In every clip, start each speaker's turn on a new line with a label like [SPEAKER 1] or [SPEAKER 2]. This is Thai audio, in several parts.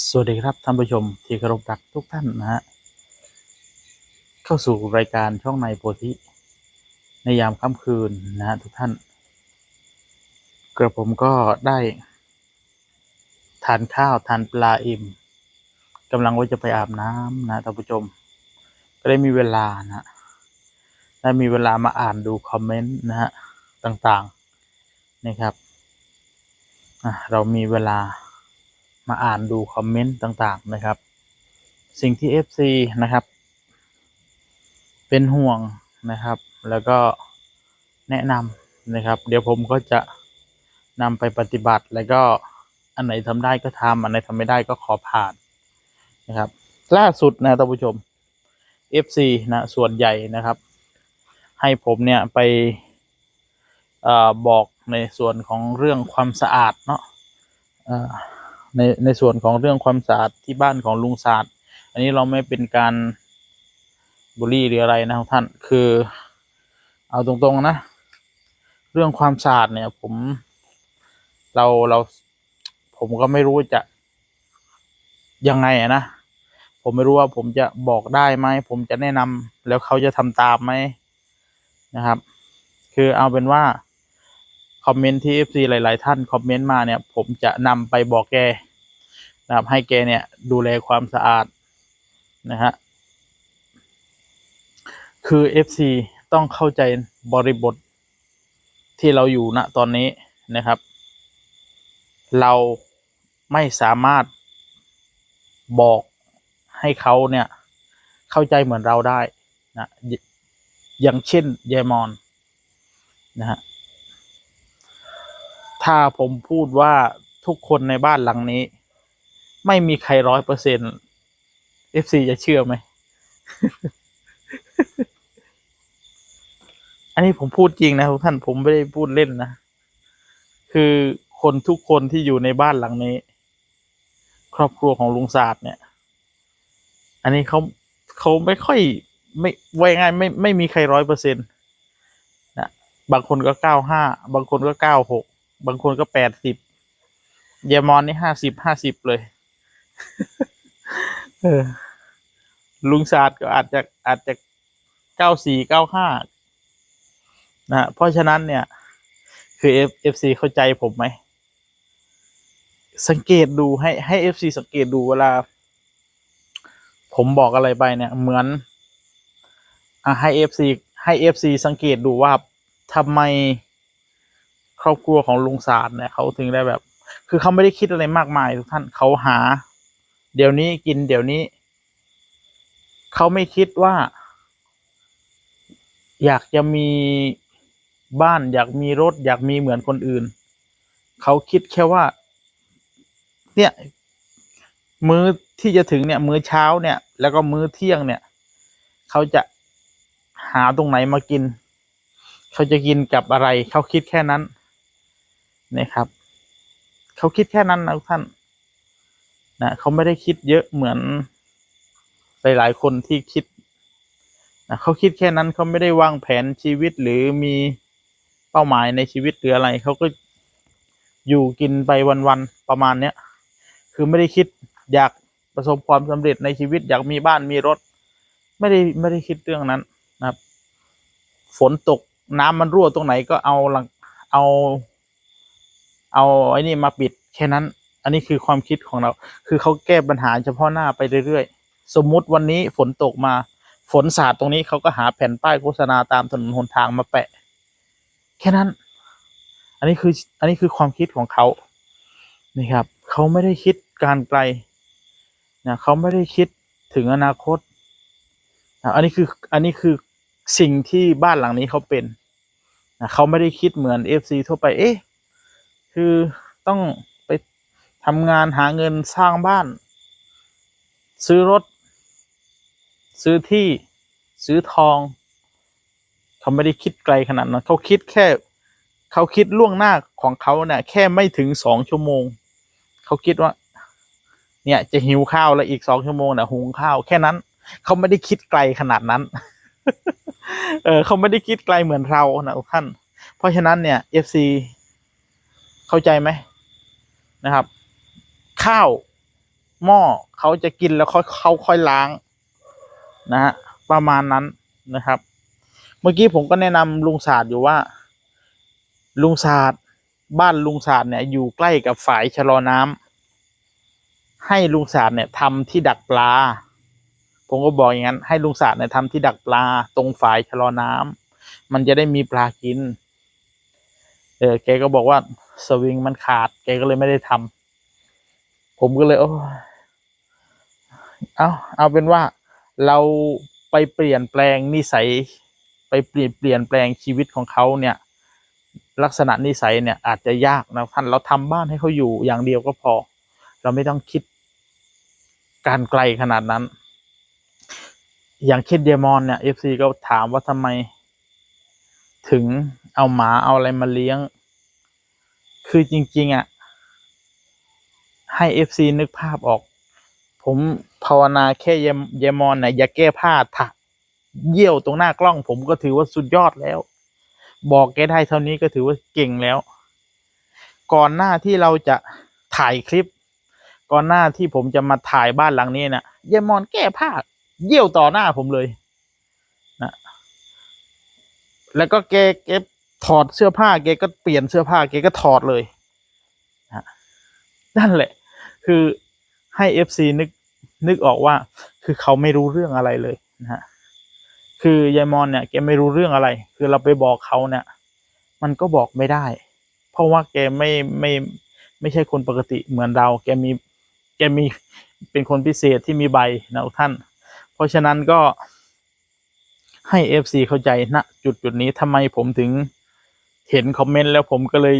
[SPEAKER 1] สวัสดีครับท่านผู้ชมที่เคารพรักทุกท่านนะฮะเข้าสู่รายการช่องในโพธิในยามค่ำคืนนะฮะทุกท่านกระผมก็ได้ ทานข้าวทานปลาอิ่มกำลังว่าจะไปอาบน้ำนะท่านผู้ชม ก็ได้มีเวลานะฮะได้มีเวลามาอ่านดูคอมเมนต์นะฮะต่างๆนะครับเรามีเวลา มาอ่านดูคอมเมนต์ต่างๆนะครับ สิ่งที่ FC นะครับ เป็นห่วงนะครับ แล้วก็แนะนำนะครับ เดี๋ยวผมก็จะนำไปปฏิบัติแล้วก็อันไหนทำได้ก็ทำอันไหนทำไม่ได้ก็ขอผ่านนะครับ ล่าสุดนะท่านผู้ชม FC นะส่วนใหญ่นะครับ ให้ผมเนี่ยไปอบอกในส่วนของเรื่องความสะอาดเนาะอ่อ ในในส่วนของเรื่องความสะอาดที่บ้านของลุงศาสตร์อันนี้เราไม่เป็นการบูลลี่หรืออะไรนะครับท่านคือ เอาตรงๆนะ เรื่องความสะอาดเนี่ย ผม เราเราผมก็ไม่รู้จะ ยังไงนะผมไม่รู้ว่าผมจะบอกได้ไหมผมจะแนะนำแล้วเขาจะทำตามไหมนะครับ คือเอาเป็นว่า คอมเมนต์ที่ FC หลาย ๆ ท่านคอมเมนต์มาเนี่ย ผมจะนำไปบอกแกนะครับ ให้แกเนี่ยดูแลความสะอาดนะฮะคือ FC ต้องเข้าใจบริบทที่เราอยู่ณตอนนี้นะครับ เราไม่สามารถบอกให้เขาเนี่ย เข้าใจเหมือนเราได้นะอย่างเช่นยายมอนนะฮะ ถ้าผมพูดว่าทุกคนในบ้านหลังนี้ ไม่มีใครร้อยเปอร์เซ็นต์เอฟซีจะเชื่อไหม อันนี้ผมพูดจริงนะทุกท่านผมไม่ได้พูดเล่นนะ คือคนทุกคนที่อยู่ในบ้านหลังนี้ ครอบครัวของลุงศาสตร์เนี่ย อันนี้เขาเขาไม่ค่อยไม่ไว้ง่ายไม่ไม่มีใครร้อยเปอร์เซ็นต์นะบางคนก็เก้าห้าบางคนก็เก้าหก บางคนก็แปดสิบเยามอนนี่ห้าสิบห้าสิบเลยเออลุงศาสตร์ก็อาจจะอาจจะเก้าสี่เก้าห้านะฮะเพราะฉะนั้นเนี่ย คือเอฟเอฟซีเข้าใจผมไหม สังเกตดูให้ให้เอฟซีสังเกตดูเวลา ผมบอกอะไรไปเนี่ย เหมือนอะให้เอฟซีให้เอฟซีสังเกตดูว่าทำไม ครอบครัวของลุงศาสตร์เนี่ยเขาถึงได้แบบ คือเขาไม่ได้คิดอะไรมากมายทุกท่านเขาหา เดี๋ยวนี้กินเดี๋ยวนี้ เขาไม่คิดว่า อยากจะมีบ้าน อยากมีรถ อยากมีเหมือนคนอื่น เขาคิดแค่ว่า เนี่ยมื้อที่จะถึงเนี่ย มื้อเช้าเนี่ย แล้วก็มื้อเที่ยงเนี่ย เขาจะหาตรงไหนมากิน เขาจะกินกับอะไร เขาคิดแค่นั้น นะครับ เขาคิดแค่นั้นนะท่านนะเขาไม่ได้คิดเยอะเหมือนหลาย ๆ คนที่คิดนะเขาคิดแค่นั้นเขาไม่ได้วางแผนชีวิตหรือมีเป้าหมายในชีวิตหรืออะไรเขาก็อยู่กินไปวัน ๆ ประมาณเนี้ยคือไม่ได้คิดอยากประสบความสำเร็จในชีวิตอยากมีบ้านมีรถ ไม่ได้ไม่ได้คิดเรื่องนั้นนะครับ ฝนตกน้ำมันรั่วตรงไหนก็เอาหลังเอา เอาไอ้นี่มาปิดแค่นั้น อันนี้คือความคิดของเรา คือเขาแก้ปัญหาเฉพาะหน้าไปเรื่อยๆ สมมุติวันนี้ฝนตกมา ฝนสาดตรงนี้เขาก็หาแผ่นป้ายโฆษณาตามถนนหนทางมาแปะ แค่นั้น อันนี้คืออันนี้คือความคิดของเขานี่ครับ เขาไม่ได้คิดการไกลนะเขาไม่ได้คิดถึงอนาคตนะอันนี้คืออันนี้คือสิ่งที่บ้านหลังนี้เขาเป็นนะเขาไม่ได้คิดเหมือนเอฟซีทั่วไป เอ๊ะ คือต้องไปทำงานหาเงินสร้างบ้าน ซื้อรถ ซื้อที่ซื้อทอง เขาไม่ได้คิดไกลขนาดนั้นเขาคิดแค่ เขาคิดล่วงหน้าของเขาเนี่ยแค่ไม่ถึงสองชั่วโมง เขาคิดว่า เนี่ยจะหิวข้าวแล้วอีกสองชั่วโมงนะหุงข้าวแค่นั้น เขาไม่ได้คิดไกลขนาดนั้น เออเขาไม่ได้คิดไกลเหมือนเรานะท่าน เพราะฉะนั้นเนี่ย FC เข้าใจไหมนะครับ ข้าวหม้อเขาจะกินแล้วเขาเขาค่อยล้างนะฮะประมาณนั้นนะครับ เมื่อกี้ผมก็แนะนำลุงศาสตร์อยู่ว่า ลุงศาสตร์บ้านลุงศาสตร์เนี่ยอยู่ใกล้กับฝายชะลอน้ำให้ลุงศาสตร์เนี่ยทำที่ดักปลา ผมก็บอกอย่างนั้น ให้ลุงศาสตร์เนี่ยทำที่ดักปลา ตรงฝายชะลอน้ำมันจะได้มีปลากินเออแกก็บอกว่า สวิงมันขาดแกก็เลยไม่ได้ทำผมก็เลยโอ้เอาเอาเป็นว่าเราไปเปลี่ยนแปลงนิสัย ไปเปลี่ยนเปลี่ยนแปลงชีวิตของเขาเนี่ย ลักษณะนิสัยเนี่ยอาจจะยากนะท่านเราทำบ้านให้เขาอยู่อย่างเดียวก็พอ เราไม่ต้องคิดการไกลขนาดนั้น อย่างเช่นเดมอนเนี่ยเอฟซีก็ถามว่าทำไม ถึงเอาหมาเอาอะไรมาเลี้ยง คือจริง ๆ อะ ให้เอฟซีนึกภาพออก ผมภาวนาแค่เยมอนนี่ยอย่าแก้ผ้าถักเยี่ยวตรงหน้ากล้อง ผมก็ถือว่าสุดยอดแล้ว บอกแกได้เท่านี้ก็ถือว่าเก่งแล้ว ก่อนหน้าที่เราจะถ่ายคลิป ก่อนหน้าที่ผมจะมาถ่ายบ้านหลังนี้เนี่ยเยมอนแก้ผ้า เยี่ยวต่อหน้าผมเลยนะแล้วก็แกแก ถอดเสื้อผ้าแกก็เปลี่ยนเสื้อผ้าแกก็ถอดเลยนั่นแหละ คือให้เอฟซีนึกนึกออกว่า คือเขาไม่รู้เรื่องอะไรเลยนะฮะคือยายมอนเนี่ยแกไม่รู้เรื่องอะไร คือเราไปบอกเขาเนี่ย มันก็บอกไม่ได้ เพราะว่าแกไม่ไม่ไม่ใช่คนปกติเหมือนเรา แกมีแกมีเป็นคนพิเศษที่มีใบนะท่าน เพราะฉะนั้นก็ให้เอฟซีเข้าใจณจุดจุดนี้ทำไมผมถึง เห็นคอมเมนต์แล้วผมก็เลย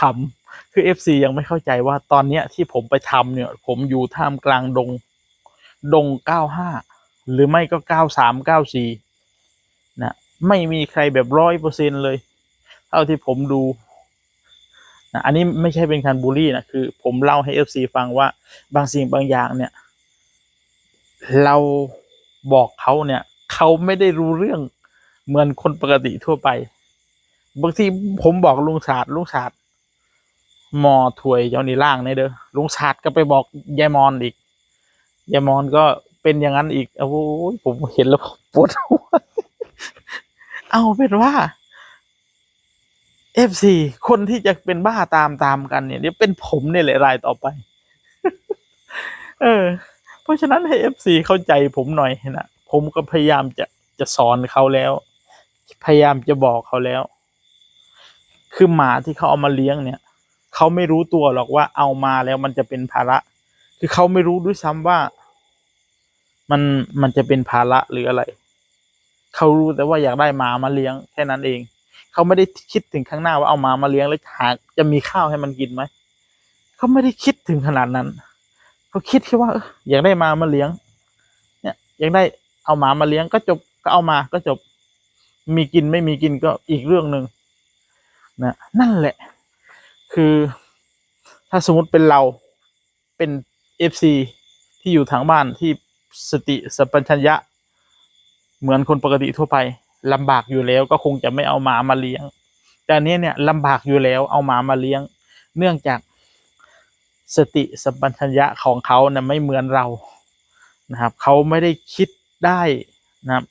[SPEAKER 1] ขำคือเอฟซียังไม่เข้าใจว่าตอนเนี้ยที่ผมไปทำเนี่ย ผมอยู่ท่ามกลางดง ดงเก้าห้าหรือไม่ก็เก้าสามเก้าสี่นะ ไม่มีใครแบบร้อยเปอร์เซ็นเลย เท่าที่ผมดูนะอันนี้ไม่ใช่เป็นการบูลลี่นะ คือ ผมเล่าให้เอฟซีฟังว่าบางสิ่งบางอย่างเนี่ย เราบอกเขาเนี่ย เขาไม่ได้รู้เรื่องเหมือนคนปกติทั่วไป บางทีผมบอกลุงศาสตร์ลุงศาสตร์หมอถวยเจ้านี่ล่างเนี่ยเด้อลุงศาสตร์ก็ไปบอกยายมอนอีกยายมอนก็เป็นอย่างนั้นอีกโอ้โหผมเห็นแล้วปวดหัวเอาเป็นว่าเอฟซีคนที่จะเป็นบ้าตามตามกันเนี่ยเดี๋ยวเป็นผมเนี่ยแหละรายต่อไป เออ เพราะฉะนั้นให้เอฟซีเข้าใจผมหน่อยนะผมก็พยายามจะจะสอนเขาแล้ว พยายามจะบอกเขาแล้ว คือหมาที่เขาเอามาเลี้ยงเนี่ย เขาไม่รู้ตัวหรอกว่าเอามาแล้วมันจะเป็นภาระ คือเขาไม่รู้ด้วยซ้ำว่า มันมันจะเป็นภาระหรืออะไร เขารู้แต่ว่าอยากได้หมามาเลี้ยงแค่นั้นเอง เขาไม่ได้คิดถึงข้างหน้าว่าเอาหมามาเลี้ยงแล้วหาจะมีข้าวให้มันกินไหม เขาไม่ได้คิดถึงขนาดนั้น เขาคิดแค่ว่าอออยากได้หมามาเลี้ยง เนี่ยอยากได้เอาหมามาเลี้ยงก็จบก็เอามาก็จบ มีกินไม่มีกินก็อีกเรื่องหนึ่ง นะนั่นแหละ คือถ้าสมมติเป็นเราเป็นเอฟซีที่อยู่ทางบ้านที่สติสัมปชัญญะ เหมือนคนปกติทั่วไปลำบากอยู่แล้วก็คงจะไม่เอาหมามาเลี้ยง แต่อันนี้เนี่ยลำบากอยู่แล้วเอาหมามาเลี้ยง เนื่องจากสติสัมปชัญญะของเขาเนี่ยไม่เหมือนเรานะครับเขาไม่ได้คิดได้นะครับ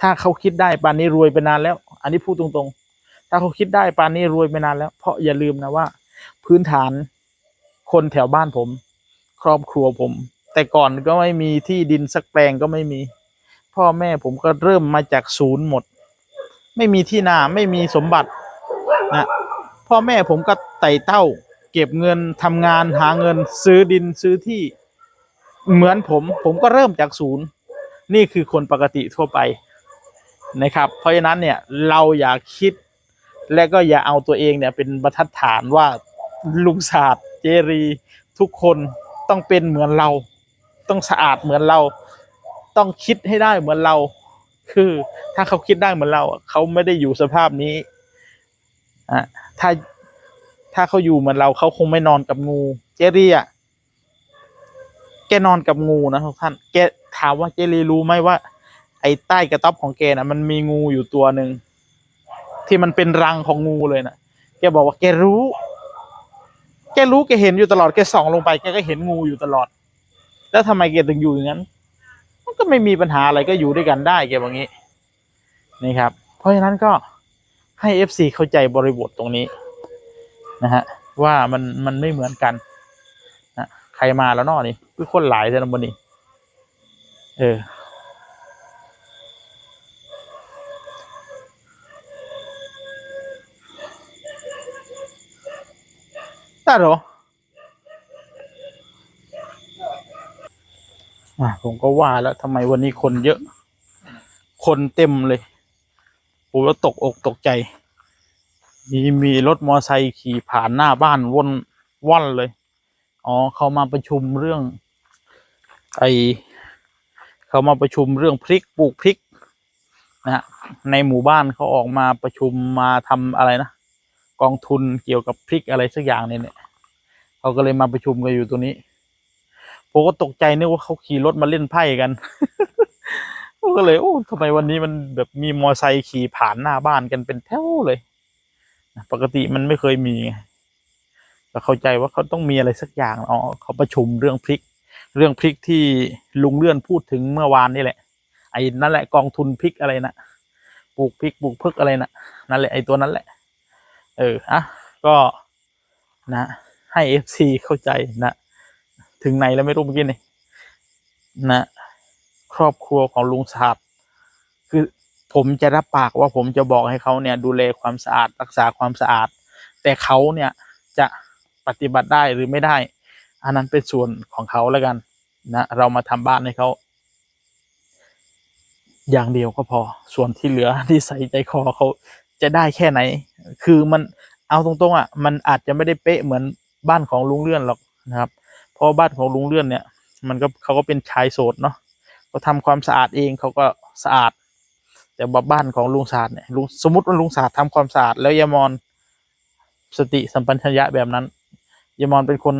[SPEAKER 1] ถ้าเขาคิดได้ปานนี้รวยไปนานแล้ว อันนี้พูดตรงๆ ถ้าเขาคิดได้ปานนี้รวยไปนานแล้ว เพราะอย่าลืมนะว่า พื้นฐานคนแถวบ้านผม ครอบครัวผม แต่ก่อนก็ไม่มีที่ดินสักแปลงก็ไม่มี พ่อแม่ผมก็เริ่มมาจากศูนย์หมด ไม่มีที่นาไม่มีสมบัตินะพ่อแม่ผมก็ไต่เต้า เก็บเงินทำงานหาเงินซื้อดินซื้อที่เหมือนผม ผมก็เริ่มจากศูนย์ นี่คือคนปกติทั่วไปนะครับ เพราะฉะนั้นเนี่ยเราอย่าคิด และก็อย่าเอาตัวเองเนี่ยเป็นบรรทัดฐานว่าลุงศาสตร์เจรีทุกคนต้องเป็นเหมือนเรา ต้องสะอาดเหมือนเรา ต้องคิดให้ได้เหมือนเรา คือถ้าเขาคิดได้เหมือนเราเขาไม่ได้อยู่สภาพนี้อะถ้าถ้าเขาอยู่เหมือนเราเขาคงไม่นอนกับงู เจรีอะแกนอนกับงูนะทุกท่าน แกถามว่าเจรีรู้ไหมว่า ไอ้ใต้กระต๊อบของแกนะมันมีงูอยู่ตัวหนึ่ง ที่มันเป็นรังของงูเลยนะแกบอกว่าแกรู้ แกรู้แกเห็นอยู่ตลอดแกส่องลงไปแกก็เห็นงูอยู่ตลอด แล้วทำไมแกถึงอยู่อย่างนั้น มันก็ไม่มีปัญหาอะไรก็อยู่ด้วยกันได้แกบอกงี้นี่ครับ เพราะฉะนั้นก็ให้เอฟซีเข้าใจบริบทตรงนี้นะฮะว่ามันมันไม่เหมือนกันนะใครมาแล้วนอนี่คือคนหลายแต่ละบนนี้เออ ได้เหรออะผมก็ว่าแล้วทำไมวันนี้คนเยอะ คนเต็มเลยผมก็ตกอกตกใจ มีมีรถมอไซค์ขี่ผ่านหน้าบ้านวนว่อนเลย อ๋อ เขามาประชุมเรื่อง ไอเขามาประชุมเรื่องพริกปลูกพริกนะฮะในหมู่บ้านเขาออกมาประชุมมาทำอะไรนะ กองทุนเกี่ยวกับพริกอะไรสักอย่างเนี่ยเนี่ยเขาก็เลยมาประชุมกันอยู่ตรงนี้ผมก็ตกใจนึกว่าเขาขี่รถมาเล่นไพ่กันก็เลยโอ้ทำไมวันนี้มันแบบมีมอไซค์ขี่ผ่านหน้าบ้านกันเป็นแถวเลยปกติมันไม่เคยมีไงแต่เข้าใจว่าเขาต้องมีอะไรสักอย่างอ๋อเขาประชุมเรื่องพริก เรื่องพริกที่ลุงเลื่อนพูดถึงเมื่อวานนี่แหละ ไอ้นั่นแหละกองทุนพริกอะไรนะปลูกพริกปลูกพึกอะไรนะนั่นแหละไอ้ตัวนั้นแหละ เอออะก็นะให้เอฟซีเข้าใจนะถึงไหนแล้วไม่รู้เมื่อกี้นี่นะครอบครัวของลุงสาดคือผมจะรับปากว่าผมจะบอกให้เขาเนี่ย ดูแลความสะอาดรักษาความสะอาด แต่เขาเนี่ยจะปฏิบัติได้หรือไม่ได้ อันนั้นเป็นส่วนของเขาแล้วกันนะเรามาทำบ้านให้เขาอย่างเดียวก็พอ ส่วนที่เหลือที่ใส่ใจคอเขา จะได้แค่ไหน คือมันเอาตรงๆอะ มันอาจจะไม่ได้เป๊ะเหมือนบ้านของลุงเลื่อนหรอกนะครับ เพราะบ้านของลุงเลื่อนเนี่ย มันก็เขาก็เป็นชายโสดเนาะเขาทำความสะอาดเองเขาก็สะอาด แต่บ้านของลุงศาสตร์เนี่ยลุงสมมติว่าลุงศาสตร์ทำความสะอาดแล้วยามอนสติสัมปชัญญะแบบนั้นยามอนเป็นคน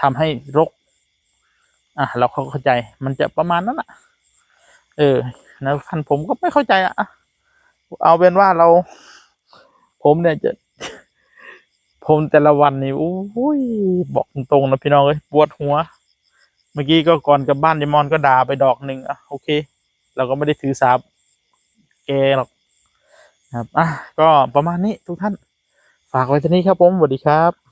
[SPEAKER 1] ทำให้รก อะเราเขาเข้าใจ มันจะประมาณนั้นอะ เออนะท่านผมก็ไม่เข้าใจอะ เอาเป็นว่าเรา ผมเนี่ยจะ ผมแต่ละวันนี่โอ้ยบอกตรงๆนะพี่น้องเลยปวดหัว เมื่อกี้ก็ก่อนกับบ้านยายมอนก็ด่าไปดอกหนึ่งอะโอเค เราก็ไม่ได้ถือสาบแกหรอกครับ อะ ก็ประมาณนี้ทุกท่าน ฝากไว้ที่นี้ครับผมสวัสดีครับ